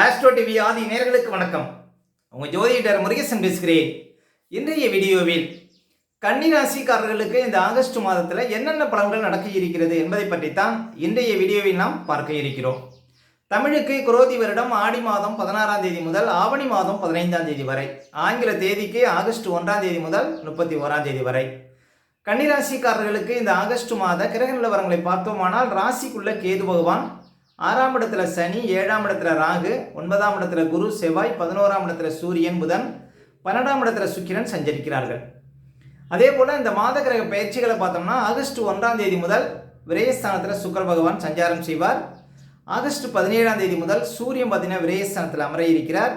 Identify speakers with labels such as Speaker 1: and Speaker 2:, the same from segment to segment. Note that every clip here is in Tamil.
Speaker 1: ஆஸ்ட்ரோ டிவி ஆதி நேர்களுக்கு வணக்கம். உங்கள் ஜோதிடர் முருகேசன் பேசுகிறேன். இன்றைய வீடியோவில் கன்னி ராசிக்காரர்களுக்கு இந்த ஆகஸ்ட் மாதத்தில் என்னென்ன பலன்கள் நடக்க இருக்கிறது என்பதை பற்றித்தான் இன்றைய வீடியோவில் நாம் பார்க்க இருக்கிறோம். தமிழுக்கு குரோதி வருடம் ஆடி மாதம் பதினாறாம் தேதி முதல் ஆவணி மாதம் பதினைந்தாம் தேதி வரை ஆங்கில தேதிக்கு ஆகஸ்ட் ஒன்றாம் தேதி முதல் முப்பத்தி ஓராம் தேதி வரை. கன்னிராசிக்காரர்களுக்கு இந்த ஆகஸ்ட் மாத கிரக நிலவரங்களை பார்த்தோமானால் ராசிக்குள்ள கேது பகவான் ஆறாம் இடத்துல சனி ஏழாம் இடத்துல ராகு ஒன்பதாம் இடத்துல குரு செவ்வாய் பதினோராம் இடத்துல சூரியன் புதன் பன்னெண்டாம் இடத்துல சுக்கிரன் சஞ்சரிக்கிறார்கள். அதே போல் இந்த மாத கிரக பயிற்சிகளை பார்த்தோம்னா ஆகஸ்ட் ஒன்றாம் தேதி முதல் விரயஸ்தானத்தில் சுக்கர பகவான் சஞ்சாரம் செய்வார். ஆகஸ்ட் பதினேழாம் தேதி முதல் சூரியன் பார்த்தீங்கன்னா விரயஸ்தானத்தில் அமர இருக்கிறார்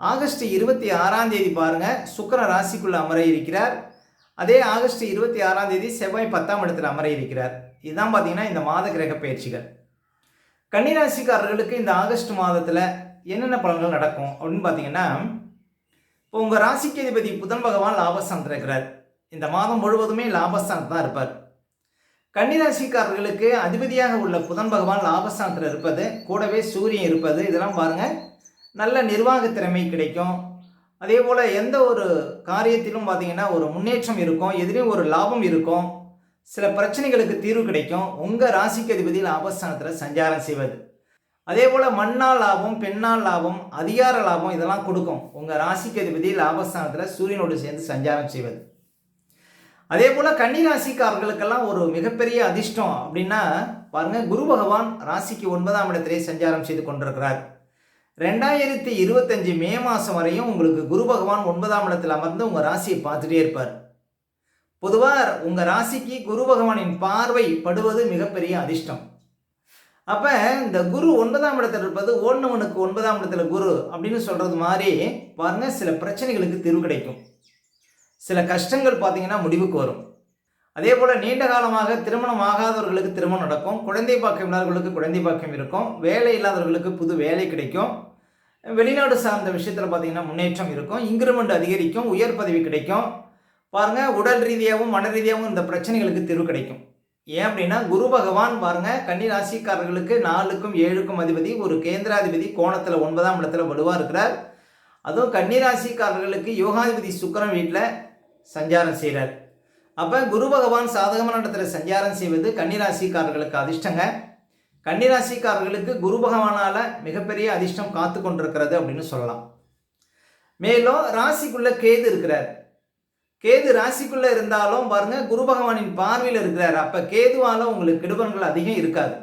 Speaker 1: ஆகஸ்ட் இருபத்தி ஆறாம் தேதி பாருங்கள் சுக்கர ராசிக்குள்ளே அமர இருக்கிறார் அதே ஆகஸ்ட் இருபத்தி ஆறாம் தேதி செவ்வாய் பத்தாம் இடத்தில் அமர இருக்கிறார் இதுதான் பார்த்தீங்கன்னா இந்த மாத கிரக பயிற்சிகள். கன்னிராசிக்காரர்களுக்கு இந்த ஆகஸ்ட் மாதத்தில் என்னென்ன பலன்கள் நடக்கும் அப்படின்னு பார்த்தீங்கன்னா இப்போ உங்கள் ராசிக்கு அதிபதி புதன் பகவான் லாபஸ்தானத்தில் இருக்கிறார். இந்த மாதம் முழுவதுமே லாபஸ்தானத்தில் தான் இருப்பார். கன்னிராசிக்காரர்களுக்கு அதிபதியாக உள்ள புதன் பகவான் லாபஸ்தானத்தில் இருப்பது கூடவே சூரியன் இருப்பது இதெல்லாம் பாருங்கள் நல்ல நிர்வாக திறமை கிடைக்கும். அதே போல் எந்த ஒரு காரியத்திலும் பார்த்தீங்கன்னா ஒரு முன்னேற்றம் இருக்கும் எதிரையும் ஒரு லாபம் இருக்கும். சில பிரச்சனைகளுக்கு தீர்வு கிடைக்கும். உங்கள் ராசிக்கு அதிபதியில் ஆபஸ்தானத்தில் சஞ்சாரம் செய்வது. அதே போல் மண்ணால் லாபம் பெண்ணால் லாபம் அதிகார லாபம் இதெல்லாம் கொடுக்கும். உங்கள் ராசிக்கு அதிபதி லாபஸ்தானத்தில் சூரியனோடு சேர்ந்து சஞ்சாரம் செய்வது. அதே போல் கன்னி ராசிக்காரர்களுக்கெல்லாம் ஒரு மிகப்பெரிய அதிர்ஷ்டம் அப்படின்னா பாருங்கள் குரு பகவான் ராசிக்கு ஒன்பதாம் இடத்திலே சஞ்சாரம் செய்து கொண்டிருக்கிறார். ரெண்டாயிரத்தி இருபத்தஞ்சு மே மாதம் வரையும் உங்களுக்கு குரு பகவான் ஒன்பதாம் இடத்தில் அமர்ந்து உங்கள் ராசியை பார்த்துட்டே இருப்பார். பொதுவாக உங்கள் ராசிக்கு குரு பகவானின் பார்வை படுவது மிகப்பெரிய அதிர்ஷ்டம். அப்போ இந்த குரு ஒன்பதாம் இடத்துல இருப்பது ஓடுனவனுக்கு ஒன்பதாம் இடத்துல குரு அப்படின்னு சொல்கிறது மாதிரி பாருங்கள் சில பிரச்சனைகளுக்கு தீர்வு கிடைக்கும். சில கஷ்டங்கள் பார்த்தீங்கன்னா முடிவுக்கு வரும். அதே போல் நீண்ட காலமாக திருமணம் ஆகாதவர்களுக்கு திருமணம் நடக்கும். குழந்தை பாக்கியம் இல்லாதவர்களுக்கு குழந்தை பாக்கியம் இருக்கும். வேலை இல்லாதவர்களுக்கு புது வேலை கிடைக்கும். வெளிநாடு சார்ந்த விஷயத்தில் பார்த்தீங்கன்னா முன்னேற்றம் இருக்கும். இன்க்ரிமெண்ட் அதிகரிக்கும். உயர் பதவி கிடைக்கும். பாருங்கள் உடல் ரீதியாகவும் மன ரீதியாகவும் இந்த பிரச்சனைகளுக்கு தீர்வு கிடைக்கும். ஏன் அப்படின்னா குரு பகவான் பாருங்க கன்னி ராசிக்காரர்களுக்கு நாலுக்கும் ஏழுக்கும் அதிபதி ஒரு கேந்திராதிபதி கோணத்தில் ஒன்பதாம் இடத்துல வலுவாக இருக்கிறார். அதுவும் கன்னி ராசிக்காரர்களுக்கு யோகாதிபதி சுக்கரன் வீட்டில் சஞ்சாரம் செய்கிறார் அப்போ குரு பகவான் சாதகமான இடத்துல சஞ்சாரம் செய்வது கன்னிராசிக்காரர்களுக்கு அதிர்ஷ்டங்க. கன்னிராசிக்காரர்களுக்கு குரு பகவானால் மிகப்பெரிய அதிர்ஷ்டம் காத்து கொண்டிருக்கிறது அப்படின்னு சொல்லலாம். மேலும் ராசிக்குள்ள கேது இருக்கிறார். கேது ராசிக்குள்ள இருந்தாலும் பாருங்க குரு பகவானின் பார்வையில் இருக்கிறார். அப்ப கேதுவால உங்களுக்கு கெடுபன்கள் அதிகம் இருக்காது.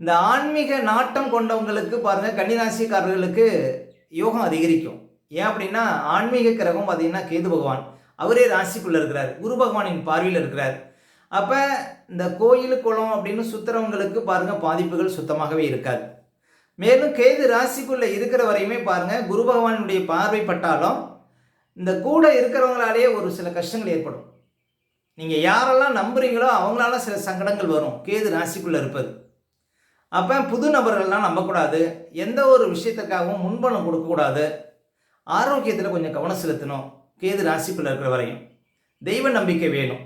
Speaker 1: இந்த ஆன்மீக நாட்டம் கொண்டவங்களுக்கு பாருங்க கன்னிராசிக்காரர்களுக்கு யோகம் அதிகரிக்கும். ஏன் அப்படின்னா ஆன்மீக கிரகம் பார்த்தீங்கன்னா கேது பகவான். அவரே ராசிக்குள்ள இருக்கிறார். குரு பகவானின் பார்வையில் இருக்கிறார். அப்போ இந்த கோயில் குளம் அப்படின்னு சுத்துறவங்களுக்கு பாருங்க பாதிப்புகள் சுத்தமாகவே இருக்காது. மேலும் கேது ராசிக்குள்ள இருக்கிற வரையுமே பாருங்க குரு பகவானுடைய பார்வை பட்டாலும் இந்த கூட இருக்கிறவங்களாலேயே ஒரு சில கஷ்டங்கள் ஏற்படும். நீங்கள் யாரெல்லாம் நம்புறீங்களோ அவங்களால சில சங்கடங்கள் வரும். கேது ராசிக்குள்ளே இருப்பது. அப்போ புது நபர்கள்லாம் நம்பக்கூடாது. எந்த ஒரு விஷயத்துக்காகவும் முன்பணம் கொடுக்கக்கூடாது. ஆரோக்கியத்தில் கொஞ்சம் கவனம் செலுத்தணும். கேது ராசிக்குள்ளே இருக்கிற வரையும். தெய்வ நம்பிக்கை வேணும்.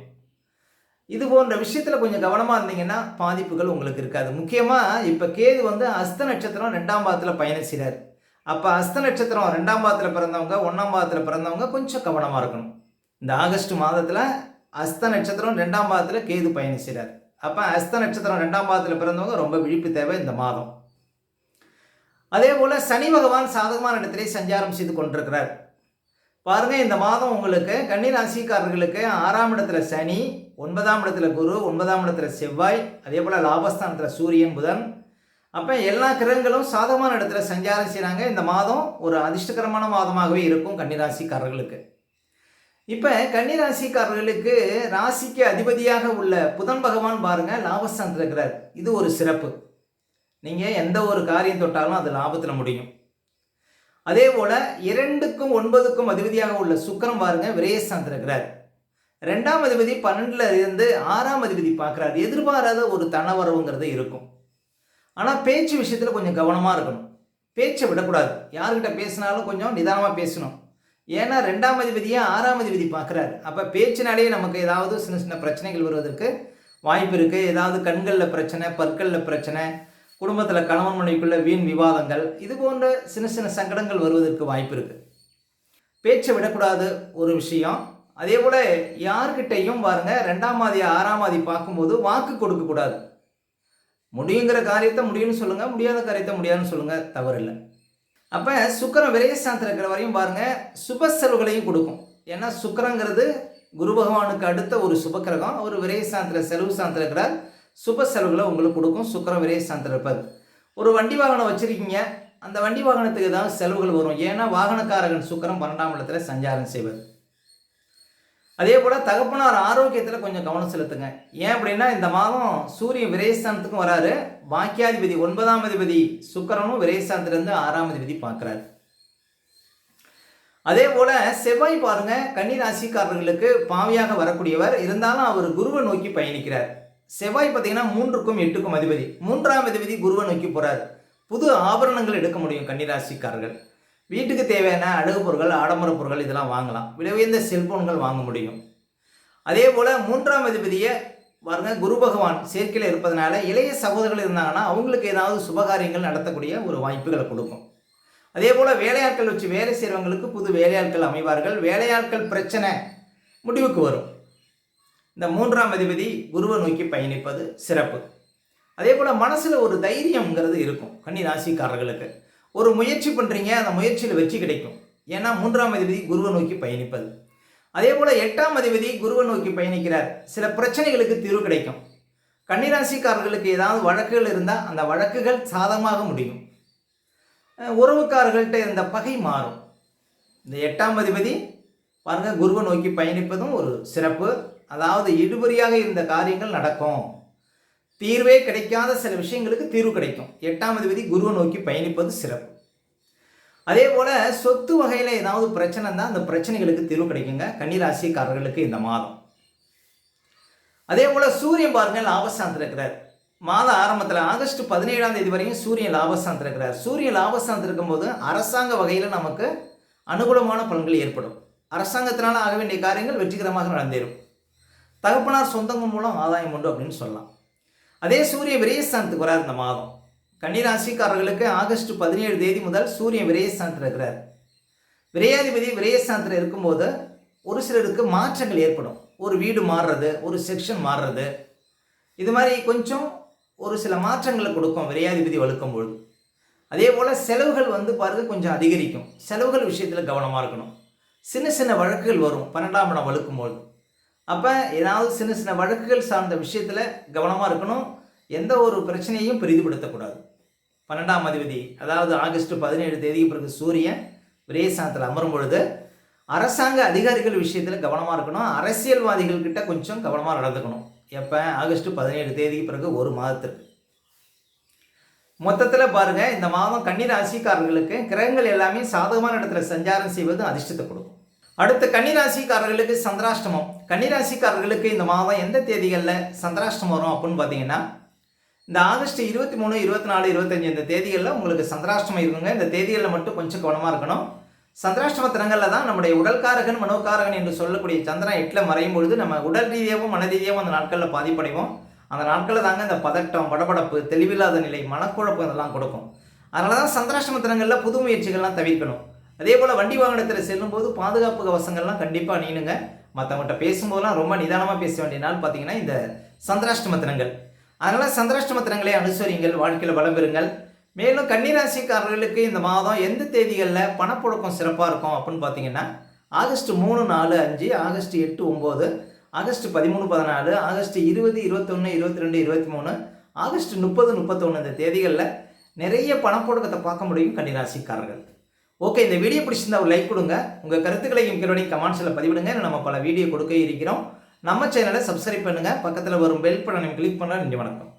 Speaker 1: இது போன்ற விஷயத்தில் கொஞ்சம் கவனமாக இருந்தீங்கன்னா பாதிப்புகள் உங்களுக்கு இருக்காது. முக்கியமாக இப்போ கேது வந்து அஸ்த நட்சத்திரம் ரெண்டாம் பாதத்தில் பயணம் செய்கிறார் அப்போ அஸ்த நட்சத்திரம் ரெண்டாம் பாதத்தில் பிறந்தவங்க ஒன்றாம் பாதத்தில் பிறந்தவங்க கொஞ்சம் கவனமாக இருக்கணும். இந்த ஆகஸ்ட் மாதத்தில் அஸ்த நட்சத்திரம் ரெண்டாம் பாதத்தில் கேது பயணம் செய்கிறார் அப்போ அஸ்த நட்சத்திரம் ரெண்டாம் பாதத்தில் பிறந்தவங்க ரொம்ப விழிப்பு தேவை இந்த மாதம். அதே போல் சனி பகவான் சாதகமான இடத்திலே சஞ்சாரம் செய்து கொண்டிருக்கிறார். பாருங்க இந்த மாதம் உங்களுக்கு கன்னி ராசிக்காரர்களுக்கு ஆறாம் இடத்துல சனி ஒன்பதாம் இடத்துல குரு ஒன்பதாம் இடத்துல செவ்வாய் அதே போல் லாபஸ்தானத்தில் சூரியன் புதன் அப்போ எல்லா கிரகங்களும் சாதகமான இடத்துல சஞ்சாரம் செய்கிறாங்க இந்த மாதம் ஒரு அதிர்ஷ்டகரமான மாதமாகவே இருக்கும் கன்னிராசிக்காரர்களுக்கு. இப்போ கன்னிராசிக்காரர்களுக்கு ராசிக்கு அதிபதியாக உள்ள புதன் பகவான் பாருங்க லாபஸ்தானத்தில் இது ஒரு சிறப்பு. நீங்கள் எந்த ஒரு காரியம் தொட்டாலும் அது லாபத்தில் முடியும். அதே போல் இரண்டுக்கும் ஒன்பதுக்கும் அதிபதியாக உள்ள சுக்கரம் பாருங்க விரயஸ்தானத்தில் ரெண்டாம் அதிபதி பன்னெண்டுல இருந்து ஆறாம் அதிபதி பார்க்குறாரு எதிர்பாராத ஒரு தனவரவுங்கிறது இருக்கும். ஆனால் பேச்சு விஷயத்தில் கொஞ்சம் கவனமாக இருக்கணும். பேச்சை விடக்கூடாது. யார்கிட்ட பேசினாலும் கொஞ்சம் நிதானமாக பேசணும். ஏன்னா ரெண்டாம் அதிபதியை ஆறாம் அதிபதி பார்க்குறாரு. அப்போ பேச்சினாலேயே நமக்கு ஏதாவது சின்ன சின்ன பிரச்சனைகள் வருவதற்கு வாய்ப்பு இருக்குது ஏதாவது கண்களில் பிரச்சனை பற்களில் பிரச்சனை குடும்பத்தில் கணவன் மனைவிக்குள்ள வீண் விவாதங்கள் இது போன்ற சின்ன சின்ன சங்கடங்கள் வருவதற்கு வாய்ப்பு இருக்குது பேச்சை விடக்கூடாது ஒரு விஷயம். அதே போல் யார்கிட்டையும் பாருங்கள் ரெண்டாம் மாதி ஆறாம் மாதி பார்க்கும்போது வாக்கு கொடுக்கக்கூடாது. முடியுங்கிற காரியத்தை முடியும்னு சொல்லுங்கள் முடியாத காரியத்தை முடியாதுன்னு சொல்லுங்கள் தவறில்லை. அப்போ சுக்கரம் விரயஸ்தானத்தில் இருக்கிற வரையும் பாருங்க சுப செலவுகளையும் கொடுக்கும். ஏன்னா சுக்கரங்கிறது குரு பகவானுக்கு அடுத்த ஒரு சுபக்கிரகம். ஒரு விரயஸ்தானத்தில் செலவு ஸ்தானத்தில் இருக்கிறார். சுப செலவுகளை உங்களுக்கு கொடுக்கும் சுக்கரம் விரயஸ்தானத்தில் இருப்பார். ஒரு வண்டி வாகனம் வச்சுருக்கீங்க அந்த வண்டி வாகனத்துக்கு ஏதாவது செலவுகள் வரும். ஏன்னா வாகனக்காரகன் சுக்கரம் பன்னெண்டாம் இடத்துல சஞ்சாரம் செய்வது அதே போல் தகப்பனார் ஆரோக்கியத்தில் கொஞ்சம் கவனம் செலுத்துங்க. ஏன் அப்படின்னா இந்த மாதம் சூரியன் விரயஸ்தானத்துக்கும் வராரு. பாக்கியாதிபதி ஒன்பதாம் அதிபதி சுக்கரனும் விரயஸ்தானத்திலிருந்து ஆறாம் அதிபதி பார்க்குறாரு. அதே போல் செவ்வாய் பாருங்க கன்னி ராசிக்காரர்களுக்கு பாவியாக வரக்கூடியவர். இருந்தாலும் அவர் குருவை நோக்கி பயணிக்கிறார். செவ்வாய் பார்த்தீங்கன்னா மூன்றுக்கும் எட்டுக்கும் அதிபதி. மூன்றாம் அதிபதி குருவை நோக்கி போகிறார் புது ஆபரணங்கள் எடுக்க முடியும் கன்னிராசிக்காரர்கள். வீட்டுக்கு தேவையான அழகு பொருட்கள் ஆடம்பர பொருட்கள் இதெல்லாம் வாங்கலாம். விலை உயர்ந்த செல்போன்கள் வாங்க முடியும். அதே போல் மூன்றாம் அதிபதியை பாருங்க குரு பகவான் சேர்க்கையில் இருப்பதனால இளைய சகோதரர்கள் இருந்தாங்கன்னா அவங்களுக்கு ஏதாவது சுபகாரியங்கள் நடத்தக்கூடிய ஒரு வாய்ப்புகளை கொடுக்கும். அதே போல் வேலையாட்கள் வச்சு வேலை செய்கிறவங்களுக்கு புது வேலையாட்கள் அமைவார்கள். வேலையாட்கள் பிரச்சனை முடிவுக்கு வரும். இந்த மூன்றாம் அதிபதி குருவை நோக்கி பயணிப்பது சிறப்பு. அதே போல் மனசில் ஒரு தைரியங்கிறது இருக்கும் கன்னி ராசிக்காரர்களுக்கு. ஒரு முயற்சி பண்ணுறீங்க அந்த முயற்சியில் வெற்றி கிடைக்கும். ஏன்னா மூன்றாம் அதிபதி குருவை நோக்கி பயணிப்பது. அதே போல் எட்டாம் அதிபதி குருவை நோக்கி பயணிக்கிறார். சில பிரச்சனைகளுக்கு தீர்வு கிடைக்கும். கன்னிராசிக்காரர்களுக்கு ஏதாவது வழக்குகள் இருந்தால் அந்த வழக்குகள் சாதகமாக முடியும். உறவுக்காரர்கள்ட்ட இருந்த பகை மாறும். இந்த எட்டாம் அதிபதி பாருங்கள் குருவை நோக்கி பயணிப்பதும் ஒரு சிறப்பு. அதாவது இடுபறியாக இருந்த காரியங்கள் நடக்கும். தீர்வே கிடைக்காத சில விஷயங்களுக்கு தீர்வு கிடைக்கும். எட்டாம் அதிபதி குருவை நோக்கி பயணிப்பது சிறப்பு. அதே போல் சொத்து வகையில் ஏதாவது பிரச்சனை இருந்தால் அந்த பிரச்சனைகளுக்கு தீர்வு கிடைக்குங்க. கன்னிராசிக்காரர்களுக்கு இந்த மாதம். அதே போல் சூரியன் பாருங்கள் லாபஸ்தானத்தில் இருக்கிறார். மாத ஆரம்பத்தில் ஆகஸ்ட் பதினேழாம் தேதி வரையும் சூரியன் லாபஸ்தானத்தில் இருக்கிறார். சூரியன் லாபஸ்தானத்தில் இருக்கும்போது அரசாங்க வகையில் நமக்கு அனுகூலமான பலன்கள் ஏற்படும். அரசாங்கத்தினால் ஆக வேண்டிய காரியங்கள் வெற்றிகரமாக நடந்தேறும். தகப்பனார் சொந்தங்கள் மூலம் ஆதாயம் உண்டு அப்படின்னு சொல்லலாம். அதே சூரிய விரயஸ்தானத்துக்கு வரார் இந்த மாதம். கன்னிராசிக்காரர்களுக்கு ஆகஸ்ட் பதினேழு தேதி முதல் சூரியன் விரயஸ்தானத்தில் இருக்கிறார். விரையாதிபதி விரயஸ்தானத்தில் இருக்கும்போது ஒரு சிலருக்கு மாற்றங்கள் ஏற்படும். ஒரு வீடு மாறுறது ஒரு செக்ஷன் மாறுறது. இது மாதிரி கொஞ்சம் ஒரு சில மாற்றங்களை கொடுக்கும் விரையாதிபதி வலுக்கும் பொழுது. அதே போல் செலவுகள் வந்து பாருங்க கொஞ்சம் அதிகரிக்கும். செலவுகள் விஷயத்தில் கவனமாக இருக்கணும். சின்ன சின்ன வழக்குகள் வரும் பன்னெண்டாம் இடம் வலுக்கும் பொழுது. அப்போ ஏதாவது சின்ன சின்ன வழக்குகள் சார்ந்த விஷயத்தில் கவனமாக இருக்கணும். எந்த ஒரு பிரச்சனையும் பெரிதுபடுத்தக்கூடாது. பன்னெண்டாம் அதிபதி அதாவது ஆகஸ்ட் பதினேழு தேதிக்கு பிறகு சூரியன் விரயசானத்தில் அமரும் பொழுது அரசாங்க அதிகாரிகள் விஷயத்தில் கவனமாக இருக்கணும். அரசியல்வாதிகள் கிட்ட கொஞ்சம் கவனமாக நடந்துக்கணும். எப்போ? ஆகஸ்ட் பதினேழு தேதிக்கு பிறகு ஒரு மாதத்திற்கு. மொத்தத்தில் பாருங்க இந்த மாதம் கன்னி ராசிக்காரர்களுக்கு கிரகங்கள் எல்லாமே சாதகமான இடத்துல சஞ்சாரம் செய்வது அதிர்ஷ்டத்தை கொடுக்கும். அடுத்து கன்னிராசிக்காரர்களுக்கு சந்திராஷ்டமம். கன்னிராசிக்காரர்களுக்கு இந்த மாதம் எந்த தேதிகளில் சந்திராஷ்டமம் வரும் அப்படின்னு பார்த்தீங்கன்னா இந்த ஆகஸ்ட் இருபத்தி மூணு இருபத்தி நாலு இருபத்தஞ்சு இந்த தேதிகளில் உங்களுக்கு சந்திராஷ்டமம் இருக்குங்க. இந்த தேதிகளில் மட்டும் கொஞ்சம் கவனமாக இருக்கணும். சந்திராஷ்டம தினங்களில் தான் நம்முடைய உடல்காரகன் மனோகாரகன் என்று சொல்லக்கூடிய சந்திரன் எட்டில் மறையும் பொழுது நம்ம உடல் ரீதியாகவும் மன ரீதியாகவும் அந்த நாட்களில் பாதிப்படைவோம். அந்த நாட்களில் தாங்க இந்த பதட்டம் படபடப்பு தெளிவில்லாத நிலை மனக்குழப்பம் இதெல்லாம் கொடுக்கும். அதனால தான் சந்திராஷ்டம தினங்களில் புது முயற்சிகள்லாம் தவிர்க்கணும். அதே போல் வண்டி வாகனத்தில் செல்லும்போது பாதுகாப்பு கவசங்கள்லாம் கண்டிப்பாக நீனுங்க மற்றவங்கள்ட்ட பேசும்போதெல்லாம் ரொம்ப நிதானமாக பேச வேண்டிய நாள் பார்த்தீங்கன்னா இந்த சந்திராஷ்டம தினங்கள் அதனால் சந்திராஷ்டம தினங்களை அனுசரிங்கள் வாழ்க்கையில் வளம் பெறுங்கள். மேலும் கன்னிராசிக்காரர்களுக்கு இந்த மாதம் எந்த தேதிகளில் பணப்புழக்கம் சிறப்பாக இருக்கும் அப்படின்னு பார்த்தீங்கன்னா ஆகஸ்ட் மூணு நாலு அஞ்சு ஆகஸ்ட் எட்டு ஒம்பது ஆகஸ்ட் பதிமூணு பதினாலு ஆகஸ்ட் இருபது இருபத்தொன்று இருபத்தி ரெண்டு இருபத்தி மூணு ஆகஸ்ட் முப்பது முப்பத்தொன்று இந்த தேதிகளில் நிறைய பணப்புழக்கத்தை பார்க்க முடியும் கன்னிராசிக்காரர்கள். ஓகே இந்த வீடியோ பிடிச்சிருந்தா ஒரு லைக் கொடுங்க. உங்கள் கருத்துக்களையும் கீழே கமெண்ட்ஸில் பதிவிடுங்க. நம்ம பல வீடியோ கொடுக்க இருக்கிறோம். நம்ம சேனலை சப்ஸ்கிரைப் பண்ணுங்கள் பக்கத்தில் வரும் பெல் பட்டனை கிளிக் பண்ணால் நன்றி வணக்கம்.